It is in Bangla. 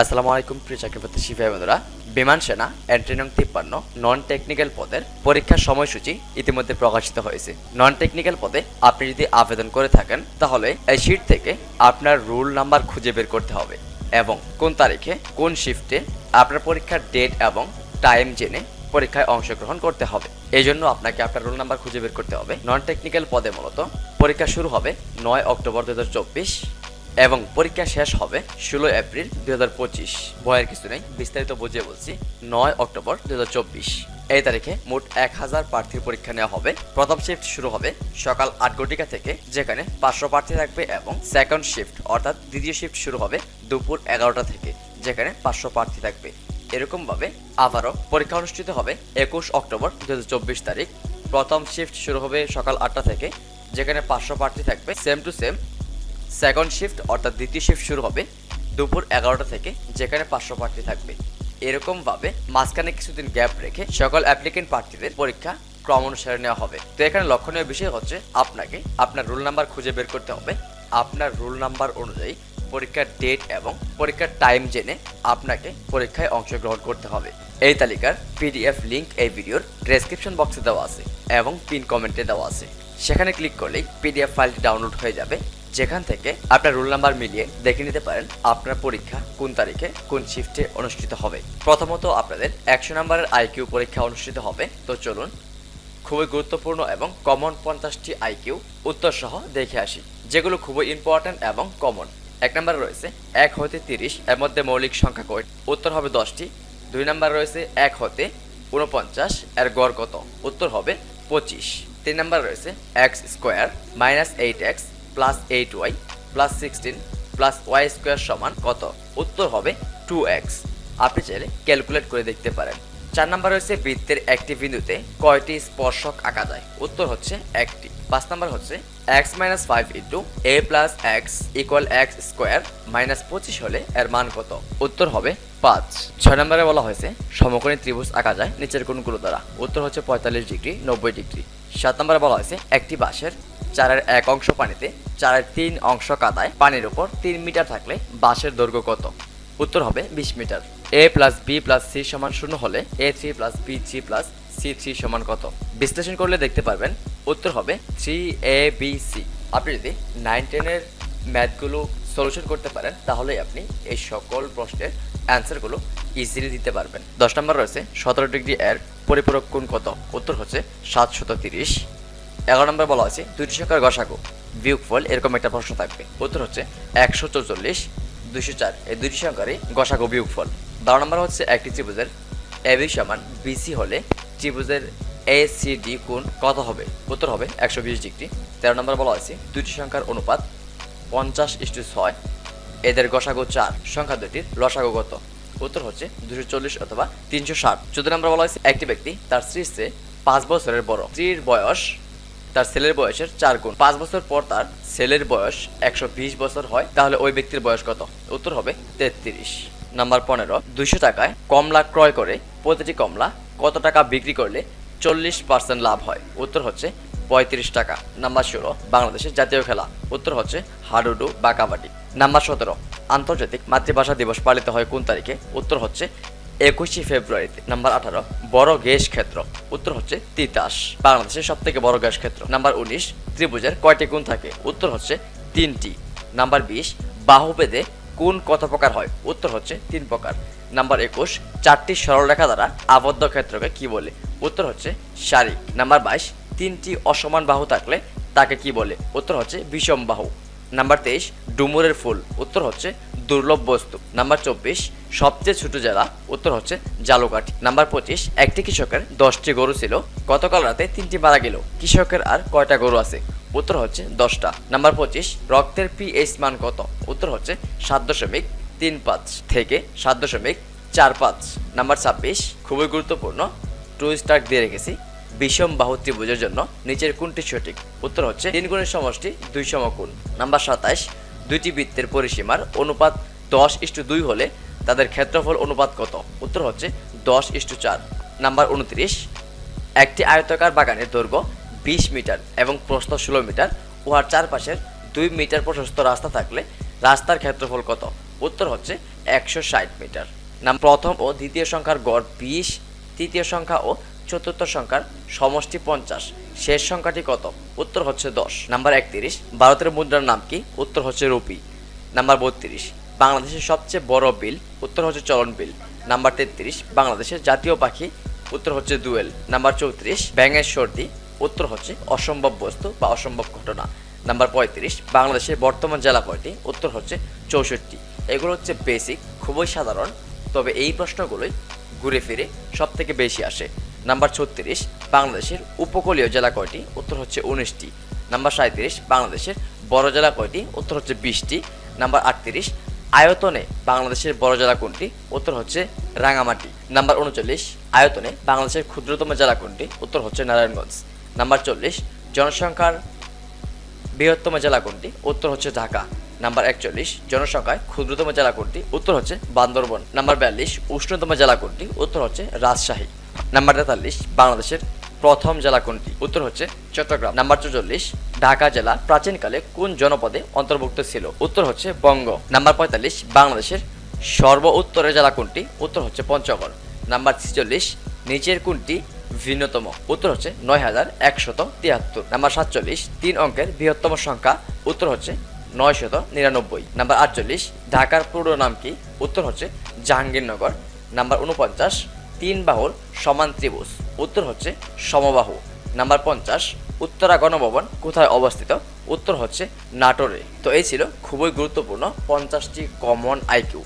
আসসালামু আলাইকুম প্রিয় চাকরিপ্রার্থী শিফাই বন্ধুরা। বিমান সেনা এন্ট্রি নং তিপ্পান্ন নন টেকনিক্যাল পদের পরীক্ষার সময়সূচি ইতিমধ্যে প্রকাশিত হয়েছে। নন টেকনিক্যাল পদে আপনি যদি আবেদন করে থাকেন, তাহলে এই শিট থেকে আপনার রুল নাম্বার খুঁজে বের করতে হবে এবং কোন তারিখে কোন শিফটে আপনার পরীক্ষার ডেট এবং টাইম জেনে পরীক্ষায় অংশগ্রহণ করতে হবে। এই জন্য আপনাকে আপনার রোল নাম্বার খুঁজে বের করতে হবে। নন টেকনিক্যাল পদে মূলত পরীক্ষা শুরু হবে নয় অক্টোবর দু হাজার চব্বিশ এবং পরীক্ষা শেষ হবে ষোলো এপ্রিল দুই হাজার পঁচিশ। ভয়ের কিছু নেই, বিস্তারিত বুঝিয়ে বলছি, নয় অক্টোবর দুই হাজার চব্বিশ। এই তারিখে মোট এক হাজার প্রার্থীর পরীক্ষা নেওয়া হবে। প্রথম শিফট শুরু হবে সকাল আট ঘটিকা থেকে, যেখানে পাঁচশো প্রার্থী থাকবে এবং সেকেন্ড শিফট অর্থাৎ দ্বিতীয় শিফট শুরু হবে দুপুর এগারোটা থেকে, যেখানে পাঁচশো প্রার্থী থাকবে। এরকমভাবে আবারও পরীক্ষা অনুষ্ঠিত হবে একুশ অক্টোবর দুই হাজার চব্বিশ তারিখ। প্রথম শিফট শুরু হবে সকাল আটটা থেকে, যেখানে পাঁচশো প্রার্থী থাকবে same to same second shift অর্থাৎ দ্বিতীয় শিফট শুরু হবে দুপুর এগারোটা থেকে, যেখানে পাঁচশো প্রার্থী থাকবে। এরকমভাবে মাঝখানে কিছুদিন গ্যাপ রেখে সকল অ্যাপ্লিকেন্ট প্রার্থীদের পরীক্ষা ক্রম অনুসারে নেওয়া হবে। তো এখানে লক্ষণীয় বিষয় হচ্ছে আপনাকে আপনার রোল নাম্বার খুঁজে বের করতে হবে। আপনার রোল নাম্বার অনুযায়ী পরীক্ষার ডেট এবং পরীক্ষার টাইম জেনে আপনাকে পরীক্ষায় অংশগ্রহণ করতে হবে। এই তালিকার পিডিএফ লিংক এই ভিডিওর ডেসক্রিপশন বক্সে দেওয়া আছে এবং পিন কমেন্টে দেওয়া আছে। সেখানে ক্লিক করলেই পিডিএফ ফাইলটি ডাউনলোড হয়ে যাবে। যেখান থেকে আপনার রোল নাম্বার মিলিয়ে দেখে নিতে পারেন আপনার পরীক্ষা কোন তারিখে কোন শিফটে অনুষ্ঠিত হবে। প্রথমত আপনাদের একশো নম্বরের আইকিউ পরীক্ষা অনুষ্ঠিত হবে। তো চলুন খুবই গুরুত্বপূর্ণ এবং কমন পঞ্চাশটি আইকিউ উত্তর সহ দেখে আসি। যেগুলো খুবই ইম্পর্ট্যান্ট এবং কমন এক নম্বরে রয়েছে এক হতে তিরিশ, এর মধ্যে মৌলিক সংখ্যা কয় উত্তর হবে দশটি। দুই নম্বর রয়েছে এক হতে উনপঞ্চাশ এর গড় কত? উত্তর হবে পঁচিশ। তিন নম্বর রয়েছে X square minus eight X plus eight Y plus sixteen plus Y square সমান কত? উত্তর হবে টু এক্স আপনি চাইলে ক্যালকুলেট করে দেখতে পারেন। চার নাম্বার হচ্ছে বৃত্তের একটি বিন্দুতে কয়টি স্পর্শক আঁকা যায়? উত্তর হচ্ছে একটি। পাঁচ নাম্বার হচ্ছে X minus five into A plus X equal X square minus পঁচিশ হলে এর মান কত? উত্তর হবে পাঁচ। ছয় নম্বরে বলা হয়েছে, সমকোণী ত্রিভুজ আঁকা যায় নিচের কোনগুলো দ্বারা। উত্তর হচ্ছে পঁয়তাল্লিশ ডিগ্রি, নব্বই ডিগ্রি। সাত নম্বরে বলা হয়েছে, একটি বাঁশের চারের এক অংশ পানিতে চারের তিন অংশ কাদায় পানির উপর তিন মিটার থাকলে বাঁশের দৈর্ঘ্য কত? উত্তর হবে বিশ metre. A plus B plus C সমান শূন্য হলে A three plus B three plus C three সমান কত? বিশ্লেষণ করলে দেখতে পারবেন, উত্তর হবে থ্রি এ বি সি। আপনি যদি নাইন টেনের ম্যাথগুলো সলিউশন করতে পারেন, তাহলেই আপনি এই সকল প্রশ্নের অ্যান্সারগুলো ইজিলি দিতে পারবেন। দশ নম্বর রয়েছে, সতেরো ডিগ্রি এর পরিপূরক কোণ কত? উত্তর হচ্ছে সাতশত তিরিশ। এগারো নম্বর বলা হয়েছে, দুইটি সংখ্যার গসাগু বিয়োগ ফল এরকম একটা প্রশ্ন থাকবে। উত্তর হচ্ছে একশো চৌচল্লিশ, দুইশো চার, এই দুইটি সংখ্যারই গসাগু বিয়োগ ফল বারো নম্বর হচ্ছে একটি ত্রিভুজের এবি সমান বিসি হলে ত্রিভুজের এ সি ডি কোণ কত হবে? উত্তর হবে একশো বিশ ডিগ্রি। তেরো নম্বর বলা হয়েছে, দুইটি সংখ্যার অনুপাত পঞ্চাশ ইস্টু ছয়, এদের গসাগু চার, সংখ্যা দুটির লসাগু কত? উত্তর হচ্ছে দুশো চল্লিশ অথবা তিনশো ষাট। চোদ্দ নম্বর বলা হয়েছে একটি ব্যক্তি, তার স্ত্রীর চেয়ে পাঁচ বছরের বড়। স্ত্রীর বয়স, তার ছেলের বয়সের চার গুণ। পাঁচ বছর পর তার ছেলের বয়স একশো বিশ বছর হয়, তাহলে ওই ব্যক্তির বয়স কত? উত্তর হবে তেত্রিশ। নাম্বার পনেরো, দুইশো টাকায় কমলা ক্রয় করে, প্রতিটি কমলা কত টাকা বিক্রি করলে চল্লিশ পার্সেন্ট লাভ হয়? উত্তর হচ্ছে পঁয়ত্রিশ টাকা। নাম্বার ষোলো, বাংলাদেশের জাতীয় খেলা। উত্তর হচ্ছে হাডুডু বা কাবাডি। নাম্বার সতেরো আন্তর্জাতিক মাতৃভাষা দিবস পালিত হয় কোন তারিখে? উত্তর হচ্ছে একুশে ফেব্রুয়ারিতে নাম্বার আঠারো, বড় গ্যাস ক্ষেত্র। উত্তর হচ্ছে তিতাস, বাংলাদেশের সব থেকে বড় গ্যাস ক্ষেত্র। নাম্বার উনিশ, ত্রিভুজের কয়টি গুণ থাকে? উত্তর হচ্ছে তিনটি। নাম্বার বিশ, বাহুবেদে কোন কত প্রকার হয়? উত্তর হচ্ছে তিন প্রকার। নাম্বার একুশ, চারটি সরলরেখা দ্বারা আবদ্ধ ক্ষেত্রকে কি বলে? উত্তর হচ্ছে সারি। নাম্বার বাইশ, তিনটি অসমান বাহু থাকলে তাকে কি বলে? উত্তর হচ্ছে বিষম বাহু। নাম্বার তেইশ, ডুমুরের ফুল, উত্তর হচ্ছে দুর্লভ বস্তু। নাম্বার চব্বিশ, সবচেয়ে ছোট জেলা, উত্তর হচ্ছে জালুকাঠি। নাম্বার পঁচিশ, একটি কৃষকের দশটি গরু ছিল, গতকাল রাতে তিনটি মারা গেল। কৃষকের আর কয়টা গরু আছে? উত্তর হচ্ছে দশটা। নাম্বার পঁচিশ, রক্তের পিএইচ মান কত? উত্তর হচ্ছে সাত দশমিক তিন পাঁচ থেকে সাত দশমিক চার পাঁচ। নাম্বার ছাব্বিশ, খুবই গুরুত্বপূর্ণ, টু স্টার দিয়ে রেখেছি বিষম বাহু ত্রিভুজের জন্য নিচের কোনটি সঠিক। উত্তর হচ্ছে তিন গুণের সমষ্টি দুই সমকোণ। নাম্বার সাতাশ দুইটি বৃত্তের পরিসীমার অনুপাত দশ ইস্টু দুই হলে তাদের ক্ষেত্রফল অনুপাত কত? উত্তর হচ্ছে দশ ইস্টু চার। নাম্বার উনত্রিশ, একটি আয়তাকার বাগানের দৈর্ঘ্য বিশ মিটার এবং প্রস্থ ষোলো মিটার। উহার চারপাশের দুই মিটার প্রশস্ত রাস্তা থাকলে রাস্তার ক্ষেত্রফল কত? উত্তর হচ্ছে একশো ষাট মিটার। নাম প্রথম ও দ্বিতীয় সংখ্যার গড় বিশ, তৃতীয় সংখ্যা ও চতুর্থ সংখ্যার সমষ্টি পঞ্চাশ। শেষ সংখ্যাটি কত? উত্তর হচ্ছে দশ। নাম্বার একত্রিশ, ভারতের মুদ্রার নাম কি? উত্তর হচ্ছে রুপি। নাম্বার বত্রিশ, বাংলাদেশের সবচেয়ে বড় বিল, উত্তর হচ্ছে চলন বিল। নাম্বার তেত্রিশ, বাংলাদেশের জাতীয় পাখি, উত্তর হচ্ছে দুয়েল। নাম্বার চৌত্রিশ, ব্যাঙের সর্দি, উত্তর হচ্ছে অসম্ভব বস্তু বা অসম্ভব ঘটনা। নাম্বার পঁয়ত্রিশ, বাংলাদেশের বর্তমান জেলা কয়টি? উত্তর হচ্ছে চৌষট্টি। এগুলো হচ্ছে বেসিক খুবই সাধারণ, তবে এই প্রশ্নগুলোই ঘুরে ফিরে সব থেকে বেশি আসে। নাম্বার ছত্রিশ, বাংলাদেশের উপকূলীয় জেলা কয়টি? উত্তর হচ্ছে উনিশটি। নাম্বার সাঁত্রিশ বাংলাদেশের বড় জেলা কয়টি? উত্তর হচ্ছে বিশটি। নাম্বার আটত্রিশ, আয়তনে বাংলাদেশের বড় জেলা কোনটি? উত্তর হচ্ছে রাঙামাটি নাম্বার উনচল্লিশ, আয়তনে বাংলাদেশের ক্ষুদ্রতম জেলা কোনটি? উত্তর হচ্ছে নারায়ণগঞ্জ। নাম্বার চল্লিশ, জনসংখ্যার বৃহত্তম জেলা কোনটি? উত্তর হচ্ছে ঢাকা। নাম্বার একচল্লিশ জনসংখ্যায় ক্ষুদ্রতম জেলা কোনটি? উত্তর হচ্ছে বান্দরবন। নাম্বার বিয়াল্লিশ, উষ্ণতম জেলা কোনটি? উত্তর হচ্ছে রাজশাহী। নাম্বার তেতাল্লিশ, বাংলাদেশের প্রথম জেলা কোনটি? উত্তর হচ্ছে চট্টগ্রাম। নাম্বার চৌচল্লিশ, ঢাকা জেলা প্রাচীনকালে কোন জনপদে অন্তর্ভুক্ত ছিল? উত্তর হচ্ছে বঙ্গ। নাম্বার পঁয়তাল্লিশ, বাংলাদেশের সর্ব উত্তরের জেলা কোনটি? উত্তর হচ্ছে পঞ্চগড়। নাম্বার ছেচল্লিশ, নিচের কোনটি ভিন্নতম? উত্তর হচ্ছে নয় হাজার একশত তিয়াত্তর। নাম্বার সাতচল্লিশ, তিন অঙ্কের বৃহত্তম সংখ্যা? উত্তর হচ্ছে নয়শত নিরানব্বই। নাম্বার আটচল্লিশ, ঢাকার পুরো নাম কি? উত্তর হচ্ছে জাহাঙ্গীরনগর। নাম্বার উনপঞ্চাশ তিন বাহুর সমান ত্রিভুজ। উত্তর হচ্ছে সমবাহু। নাম্বার পঞ্চাশ, উত্তরা গণভবন কোথায় অবস্থিত? উত্তর হচ্ছে নাটোরে। তো এই ছিল খুবই গুরুত্বপূর্ণ পঞ্চাশটি কমন আইকিউ